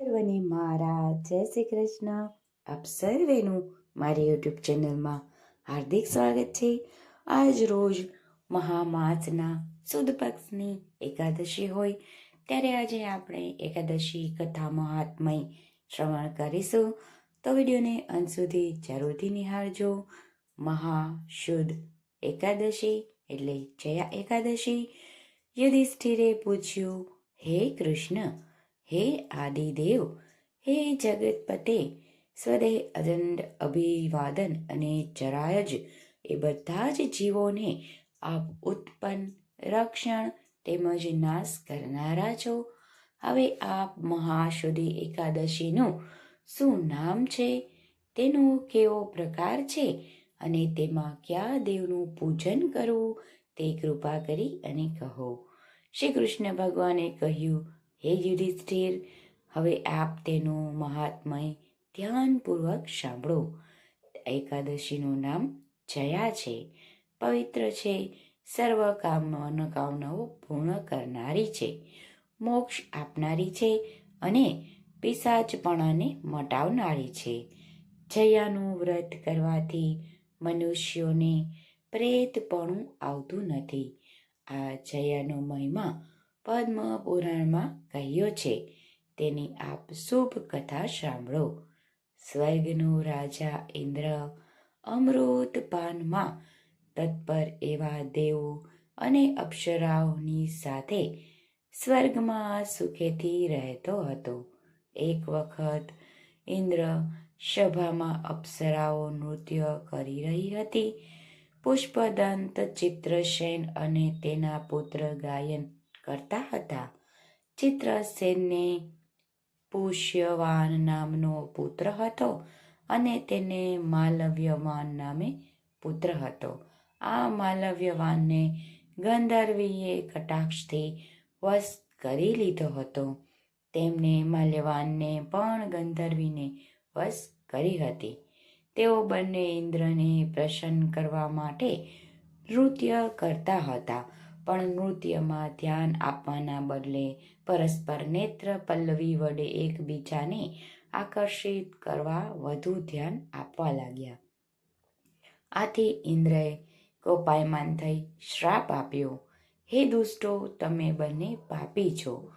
સર્વને મારા. જય શ્રી કૃષ્ણ. આપ સર્વેનું મારી યુટ્યુબ ચેનલમાં હાર્દિક સ્વાગત છે. આજ રોજ મહામાસના સુદ પક્ષની એકાદશી હોય, ત્યારે આજે આપણે એકાદશી કથા મહાત્મય શ્રવણ કરીશું. તો વિડીયોને અંત સુધી જરૂરથી નિહાળજો. મહાશુદ્ધ એકાદશી એટલે જયા એકાદશી. યુધિષ્ઠિરે પૂછ્યું, હે કૃષ્ણ હે આદિદેવ હે જગતપતે સ્વદેહ અદંડ અભિવાદન અને જરાયજ એ બધા જ જીવોને આપ ઉત્પન્ન રક્ષણ તેમજ નાશ કરનારા છો હવે આપ મહાશુદ્ધિ એકાદશીનું શું નામ છે તેનો કેવો પ્રકાર છે અને તેમાં કયા દેવનું પૂજન કરવું તે કૃપા કરી અને કહો શ્રી કૃષ્ણ ભગવાને કહ્યું હે યુધિષ્ઠિર, હવે આપ તેનું મહાત્મય ધ્યાનપૂર્વક સાંભળો. એકાદશીનું નામ જયા છે. પવિત્ર છે. સર્વ કામ મનોકામનાઓ પૂર્ણ કરનારી છે. મોક્ષ આપનારી છે અને પિશાચપણાને મટાવનારી છે. જયાનું વ્રત કરવાથી મનુષ્યોને પ્રેતપણું આવતું નથી. આ જયાનો મહિમા પદ્મ પુરાણમાં કહ્યો છે, તેની આપ શુભ કથા સાંભળો. સ્વર્ગનો રાજા ઇન્દ્ર અમૃત પાનમાં તત્પર એવા દેવો અને અપ્સરાઓની સાથે સ્વર્ગમાં સુખેથી રહેતો હતો. એક વખત ઇન્દ્ર સભામાં અપ્સરાઓ નૃત્ય કરી રહી હતી. પુષ્પદંત ચિત્રસેન અને તેના પુત્ર ગાયન કરતા હતા. ચિત્રસેનને પુષ્યવાન નામનો પુત્ર હતો અને તેને માલવ્યવાન નામે પુત્ર હતો. આ માલવ્યવાનને ગંધર્વીએ કટાક્ષથી વશ કરી લીધો હતો. તેમને માલ્યવાનને પણ ગંધર્વીને વશ કરી હતી. તેઓ બંને ઇન્દ્રને પ્રસન્ન કરવા માટે નૃત્ય કરતા હતા. પણ નૃત્યમાં ધ્યાન આપવાના બદલે પરસ્પર નેત્ર પલ્લવી વડે એકબીજાને આકર્ષિત કરવા વધુ ધ્યાન આપવા લાગ્યા. આથી ઇન્દ્રએ કોપાયમાન થઈ શ્રાપ આપ્યો, હે દુષ્ટો, તમે બંને પાપી છો,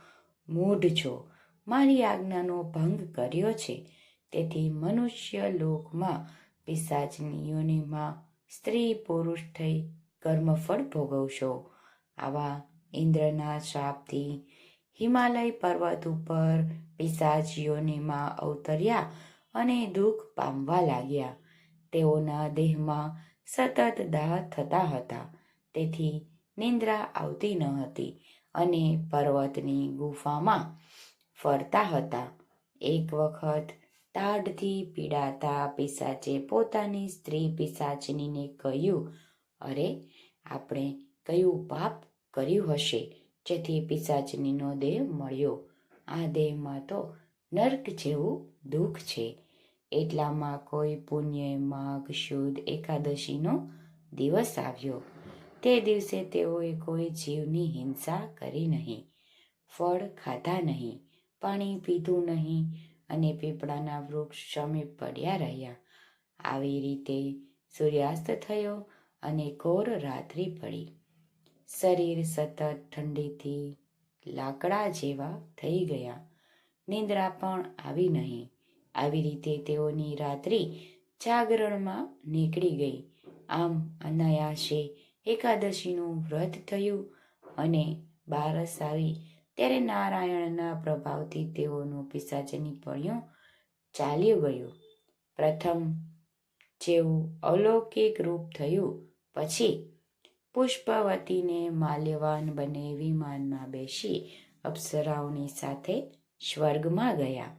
મૂઢ છો, મારી આજ્ઞાનો ભંગ કર્યો છે. તેથી મનુષ્ય લોકમાં પિશાચની યોનિમાં સ્ત્રી પુરુષ થઈ કર્મફળ ભોગવશો. આવા ઇન્દ્રના શાપથી હિમાલય પર્વત ઉપર પિશાચીઓનીમાં અવતર્યા અને દુઃખ પામવા લાગ્યા. તેઓના દેહમાં સતત દાહ થતા હતા. તેથી નિંદ્રા આવતી ન હતી અને પર્વતની ગુફામાં ફરતા હતા. એક વખત તાડથી પીડાતા પિસાચે પોતાની સ્ત્રી પિશાચનીને કહ્યું, અરે, આપણે કયું પાપ કર્યું હશે. જેથી પિશાચનીનો દેહ મળ્યો. આ દેહમાં તો નર્ક જેવું દુઃખ છે. એટલામાં કોઈ પુણ્ય માઘ શુદ્ધ એકાદશીનો દિવસ આવ્યો. તે દિવસે તેઓએ કોઈ જીવની હિંસા કરી નહીં. ફળ ખાધા નહીં. પાણી પીધું નહીં. અને પીપળાના વૃક્ષ સમીપ પડ્યા રહ્યા. આવી રીતે સૂર્યાસ્ત થયો અને ઘોર રાત્રિ પડી. શરીર સતત ઠંડીથી લાકડા જેવા થઈ ગયા. નિંદ્રા પણ આવી નહીં. આવી રીતે તેઓની રાત્રિ જાગરણમાં નીકળી ગઈ. આમ અનાયાસે એકાદશીનું વ્રત થયું અને બારસ આવી ત્યારે નારાયણના પ્રભાવથી તેઓનું પિશાચની પણ્યું ચાલ્યું ગયું. પ્રથમ જેવું અલૌકિક રૂપ થયું. પછી પુષ્પવતીને માલ્યવાન બને વિમાનમાં બેસી અપ્સરાઓની સાથે સ્વર્ગમાં ગયા.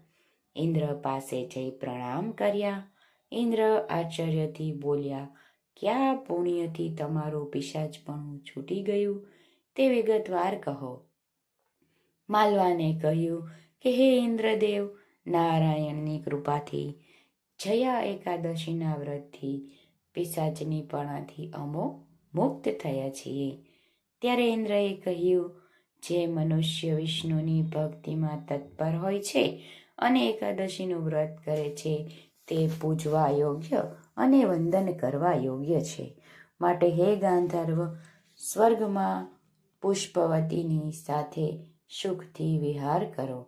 ઇન્દ્ર પાસે જઈ પ્રણામ કર્યા. ઇન્દ્ર આશ્ચર્યથી બોલ્યા, ક્યાં પુણ્યથી તમારું પિશાચપણું છૂટી ગયું? તે વિગતવાર કહો. માલવાને કહ્યું કે, હે ઇન્દ્રદેવ, નારાયણની કૃપાથી જયા એકાદશીના વ્રતથી પિશાચની પણાથી અમો મુક્ત થયા છીએ. ત્યારે ઇન્દ્રએ કહ્યું, જે મનુષ્ય વિષ્ણુની ભક્તિમાં તત્પર હોય છે અને એકાદશીનું વ્રત કરે છે, તે પૂજવા યોગ્ય અને વંદન કરવા યોગ્ય છે. માટે હે ગાંધર્વ, સ્વર્ગમાં પુષ્પવતીની સાથે સુખથી વિહાર કરો.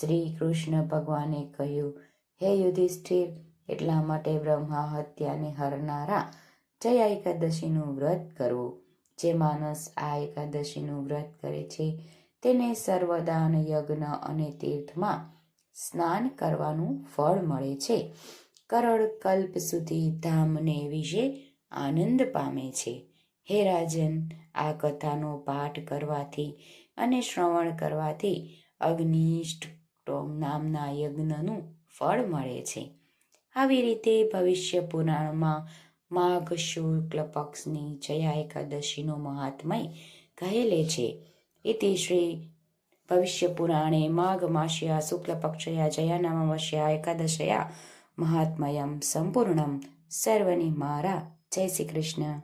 શ્રી કૃષ્ણ ભગવાને કહ્યું, હે યુધિષ્ઠિર, એટલા માટે બ્રહ્મા હત્યાને હરનારા જય એકાદશીનું વ્રત કરવું. જે માણસ આ એકાદશીનું વ્રત કરે છે, તેને સર્વદાન યજ્ઞ અને તીર્થમાં સ્નાન કરવાનું ફળ મળે છે. કરોડ કલ્પ સુધી ધામને વિશે આનંદ પામે છે. હે રાજન, આ કથાનો પાઠ કરવાથી અને શ્રવણ કરવાથી અગ્નિષ્ઠ નામના યજ્ઞનું ફળ મળે છે. આવી રીતે ભવિષ્ય પુરાણમાં માઘ શુક્લ પક્ષની જયા એકાદશીનો મહાત્મય કહેલે છે. ઇતિ શ્રી ભવિષ્ય પુરાણે માઘ માસ્યા શુક્લ પક્ષયા જયા નામવશ્યા એકાદશયા મહાત્મયમ સંપૂર્ણમ. સર્વની મારા. જય શ્રી કૃષ્ણ.